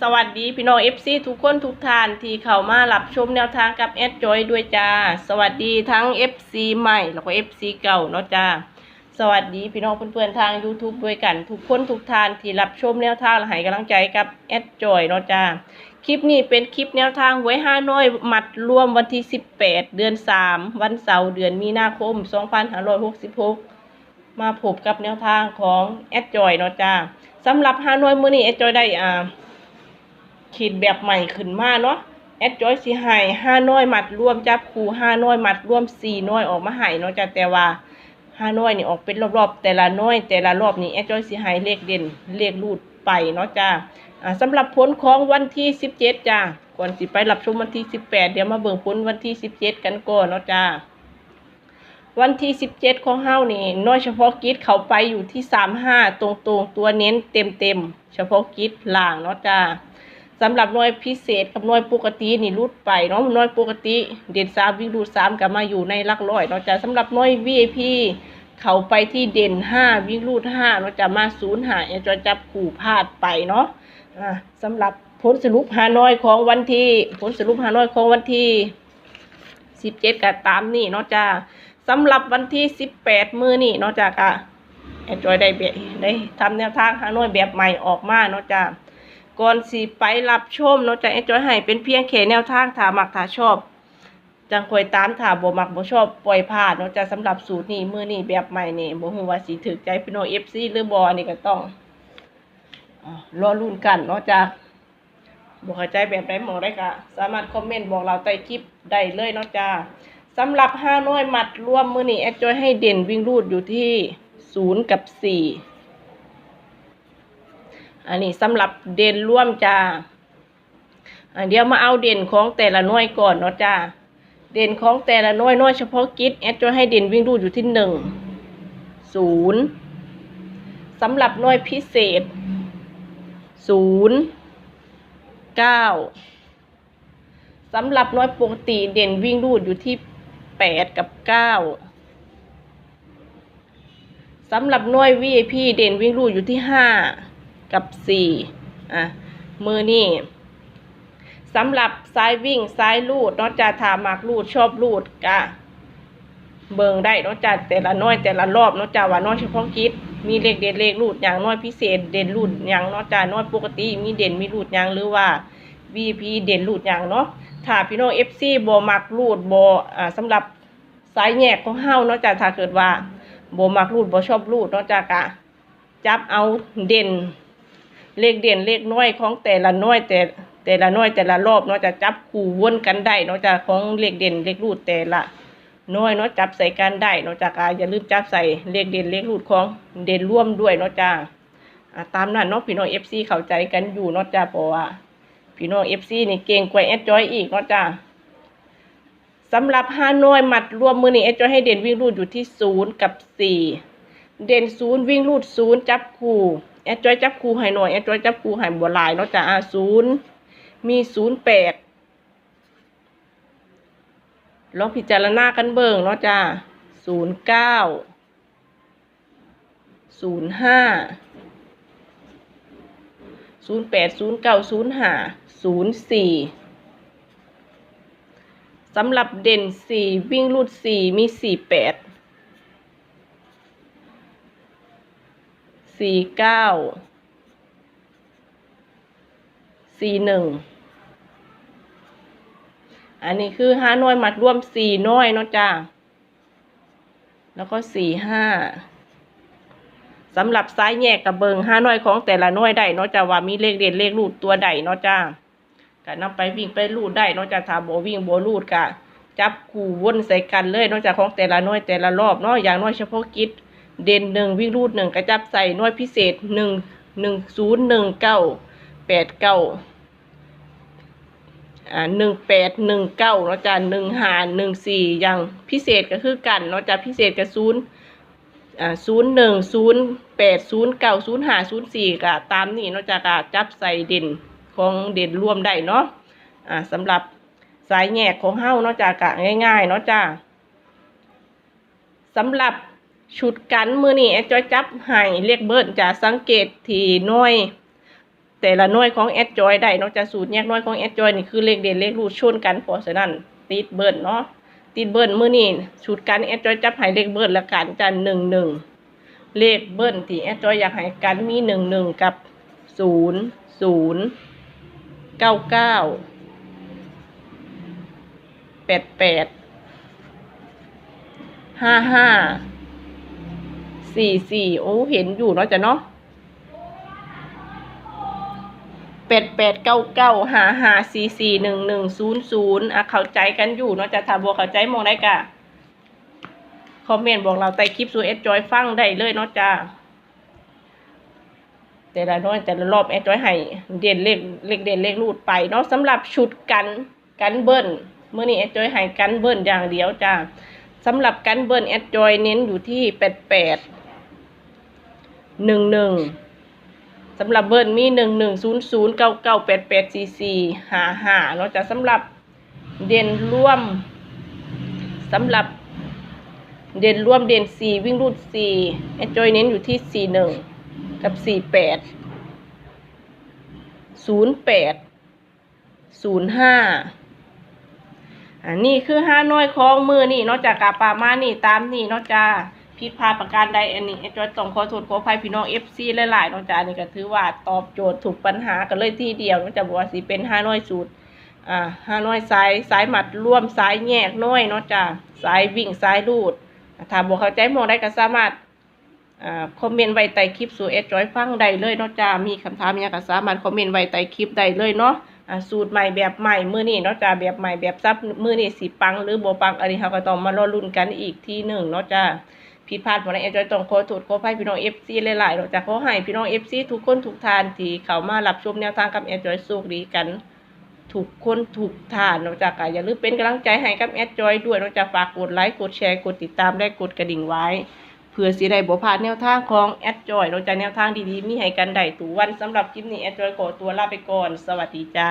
สวัสดีพี่น้องเอฟซีทุกคนทุกท่านที่เข้ามารับชมแนวทางกับแอดจอยด้วยจ้า สวัสดีทั้ง FC ใหม่แล้วก็ FC เก่าเนาะจ้า สวัสดีพี่น้องเพื่อนๆทาง YouTube ด้วยกัน ทุกคนทุกท่านที่รับชมแนวทางและให้กำลังใจกับแอดจอยเนาะจ้า คลิปนี้เป็นคลิปแนวทางไว้ห้าน้อยมัดรวมวันที่ 18 เดือน 3 วันเสาร์เดือนมีนาคม 2566 มาพบกับแนวทางของแอดจอยเนาะจ้าสำหรับฮาน้อยมื้อนี้แอดจอยได้อ่า ขีดแบบใหม่ขึ้นมาเนาะแอดจอยสิให้ห้าน้อยมัดรวมจับคูห้าน้อยมัดรวมสี่น้อยออกมาให้เนาะจ้ะแต่ว่าห้าน้อยนี่ออกเป็นรอบๆ แต่ละน้อยแต่ละรอบนี่แอดจอยสิให้เลขเด่นเลขรูดไปเนาะจ้าสำหรับผลของวันที่สิบเจ็ดจ้าก่อนสิไปรับชมวันที่สิบแปดเดี๋ยวมาเบิ่งผลวันที่สิบเจ็ดกันก่อนเนาะจ้าวันที่สิบเจ็ดของเฮานี่น้อยเฉพาะกิจเขาไปอยู่ที่สามห้าตรงๆตัวเน้นเต็มเต็มๆเฉพาะกิจล่างเนาะจ้า สำหรับหน่วยพิเศษกับหน่วยปกตินี่รุดไปเนาะหน่วยปกติ เด่นสามวิ่งรูดสามกลับมาอยู่ในลักร้อยเนาะจะสำหรับหน่วย VIP เขาไปที่เด่นห้าวิ่งรูดห้าเนาะจะมาศูนย์หาเอจอยจับขู่พลาดไปเนาะอ่าสำหรับผลสรุปหานอยของวันที่ ผลสรุปหานอยของวันที่สิบเจ็ดกับตามนี่เนาะจ้าสำหรับวันที่สิบแปดมือนี่เนาะจ้ากะเอจอยได้เบบได้ทำแนวทางหานอยแบบใหม่ออกมาเนาะจ้า ก่อนสิไปรับชมเนาะจะแอดจอยให้เป็นเพียงแค่แนวทางถามักถาชอบ จังคอยตามถาบ่มักบ่ชอบปล่อยผ่านเนาะจะสำหรับสูตรนี้มือนี้แบบใหม่นี่บ่ฮู้ว่าสิถึกใจพี่น้อง FC หรือบ่อันนี่ก็ต้องรอลุ้นกันเนาะจ้ะบ่เข้าใจแบบใดหมองได้ก็สามารถคอมเมนต์บอกเราใต้คลิปได้เลยเนาะจ้ะสำหรับห้าน้อยหมัดรวมมือนี้แอดจอยให้เด่นวิ่งรูดอยู่ที่ศูนย์กับสี่ อันนี้สำหรับเด่นร่วมจ้าอันเดี๋ยวมาเอาเด่นของแต่ละหน่วยก่อนเนาะจ้าเด่นของแต่ละหน่วยหน่วยเฉพาะกิจแอดจะให้เด่นวิ่งรูดอยู่ที่หนึ่งศูนย์สำหรับหน่วยพิเศษศูนย์เก้าสำหรับหน่วยปกติเด่นวิ่งรูดอยู่ที่แปดกับเก้าสำหรับหน่วย VIP เด่นวิ่งรูดอยู่ที่ห้า กับสี่อะมือนี่สำหรับซ้ายวิ่งซ้ายลูดนอกจากถามักลูดชอบลูดกะเบิงได้นอกจากแต่ละน้อยแต่ละรอบนอกจากว่าน้อยเฉพาะกิจมีเลขเด่นเลขลูดอย่างน้อยพิเศษ เด่นลูดอย่างนอกจากน้อยปกติ มีเด่นมีลูดอย่างหรือว่า VP เด่นลูดอย่างเนาะถ้าพี่น้อง FC บ่มักลูดบ่อ่าสำหรับสายแยกของเฮานอกจากถ้าเกิดว่าบ่มักลูดบ่ชอบลูดนอกจากกะจับเอาเด่น เลขเด่นเลขน้อยของแต่ละน้อยแต่แต่ละน้อยแต่ละรอบเนาะจะจับคู่วนกันได้เนาะจะของเลขเด่นเลขรูดแต่ละน้อยเนาะจับใส่กันได้เนาะจากาอย่าลืมจับใส่เลขเด่นเลขรูดของเด่นร่วมด้วยเนาะจ้าตามนั้นเนาะพี่น้องเอฟซีเข้าใจกันอยู่เนาะจ้าเพราะว่าพี่น้องเอฟซีนี่เก่งกว่าแอดจอยอีกเนาะจ้าสำหรับห้าน้อยหมัดรวมมือนี่แอดจอยให้เด่นวิ่งรูดอยู่ที่ศูนย์กับสี่เด่นศูนย์วิ่งรูดศูนย์จับคู่ แอดจอยจับครูให้หน่อยแอดจอยจับครูให้บัวลายเนาะจ้ะอ่าศูนย์มีศูนย์แปดลองพิจารณากันเบิ่งเนาะจ้ะศูนย์เก้าศูนย์ห้าศูนย์แปดศูนย์เก้าศูนย์ห้าศูนย์สี่สำหรับเด่นสี่วิ่งรูดสี่มีสี่แปด สี่เก้าสี่หนึ่งอันนี้คือห้าน้อยมัดรวมสี่น้อยเนาะจ้าแล้วก็สี่ห้าสำหรับซ้ายแยกกับเบิงห้าน้อยของแต่ละน้อยได้เนาะจ้าว่ามีเลขเด่นเลขรูดตัวใดเนาะจ้าก็นำไปวิ่งไปรูดได้เนาะจ้าถ้าโบวิ่งโบรูดกะจับคู่วนใส่กันเลยเนาะจ้าของแต่ละน้อยแต่ละรอบเนาะอย่างน้อยเฉพาะกิจ เด่นหนึ่งวิ่งรูดหนึ่งกระจับใส่น่วยพิเศษหนึ่งหนึ่งศูนย์หนึ่งเก้าแปดเก้าอ่าหนึ่งแปดหนึ่งเก้าเนาะจ้ะหนึ่งหาหนึ่งสี่อย่างพิเศษก็คือกันเนาะจ้ะพิเศษกับศูนย์อ่าศูนย์หนึ่งศูนย์แปดศูนย์เก้าศูนย์หาศูนย์สี่ก็ตามนี้เนาะจ้ะก็จับใส่เด่นของเด่นรวมได้เนาะอ่าสำหรับสายแยกของเฮ้าเนาะจ้ะกะง่ายๆเนาะจ้ะสำหรับ ชุดกันมือนี่แอดจอยจับให้เรียกเบิร์ดจะสังเกตที่น้อย แต่ละน่วยของแอดจอยได้นาะจะสูตรแยกน่วยของแอดจอยนี่คือเลขเด่นเลขรูดชนกันเพราะฉะนั้นติดเบิร์นเนาะติดเบิร์นมือนี้สูตรกันแอดจอยจับให้เลขเบิร์นละกันจะหนึ่งหนึ่งเลขเบิร์นที่แอดจอยอยากให้กันมีหนึ่งหนึ่งกับศูนย์ศูนย์เก้าเก้าแปดแปดห้าห้า สี่สี่โอ้เห็นอยู่เนาะจ้ะเนาะเป็ดเป็ดเก้าเก้าหาหาสี่สี่หนึ่งหนึ่งศูนย์ศูนย์อะเข้าใจกันอยู่เนาะจะถาบัวเข้าใจมองได้กะคอมเมนต์บอกเราใต้คลิปสูเอสจอยฟังได้เลยเนาะจ้าแต่ละน้อยแต่ละรอบเอสจอยให้เด่นเลขเลขเด่นเลขรูดไปเนาะสำหรับชุดกันกันเบิ้ลเมื่อนี้เอสจอยให้กันเบิ้ลอย่างเดียวจ้าสำหรับกันเบิ้ลเอสจอยเน้นอยู่ที่แปดแปด หนึ่งหนึ่งสำหรับเบิร์นมีหนึ่งหนึ่งศูนย์ศูนย์เก้าเก้าแปดแปดสี่สี่หาหาเนาะจะสำหรับเด่นร่วมสำหรับเด่นร่วมเด่นสี่วิ่งรูดสี่แอจอยเน้นอยู่ที่สี่หนึ่งกับสี่แปดศูนย์แปดศูนย์ห้าอันนี้คือห้าน้อยของมือนี่นอกจากกาปามานี่ตามนี่นอกจาก ผิดพลาดประการใดอันนี้แอจอยต้องขอโทษขออภัยพี่น้องเอฟซีหลายๆเนอกจากอันนี้ก็ถือว่าตอบโจทย์ถูกปัญหากันเลยที่เดียวเนอกจากบอกว่าสิเป็นห้าน้อยสูตรอ่าห้าน้อยสายสายหมัดร่วมสายแยกน้อยเนาะจ้าสายวิ่งสายรูดถ้าบอกเข้าใจมองได้ก็สามารถคอมเมนต์ไว้ใต้คลิปสู่เอสจอยฟังได้เลยเนาะจ้า มีคำถามอยางก็สามารถคอมเมนต์ไว้ใต้คลิปได้เลยเนาะสูตรใหม่แบบใหม่มือนี้เนาะจ้าแบบใหม่แบบซับมือนี้สิปังหรือโบปังอันนี้เราก็ต้องมารอลุ้นกันอีกทีหนึ่งเนาะจ้า ผิดพลาดบ่ได้เอสจอยต้องขอโทษขออภัยพี่น้อง FC หลายๆเนาะจ้าขอให้พี่น้อง FC ทุกคนทุกทานที่เข้ามารับชมแนวทางกับเอสจอยโชคดีกันถูกคนถูกทานนอกจากอย่าลืมเป็นกำลังใจให้กับแอดจอยด้วยนอกจากฝากกดไลค์กดแชร์กดติดตามและกดกระดิ่งไว้ เพื่อสิได้บ่พลาดแนวทางของแอดจอยนอกจากแนวทางดีๆมีให้กันได้ทุกวันสำหรับคลิปนี้แอดจอยขอตัวลาไปก่อน สวัสดีจ้า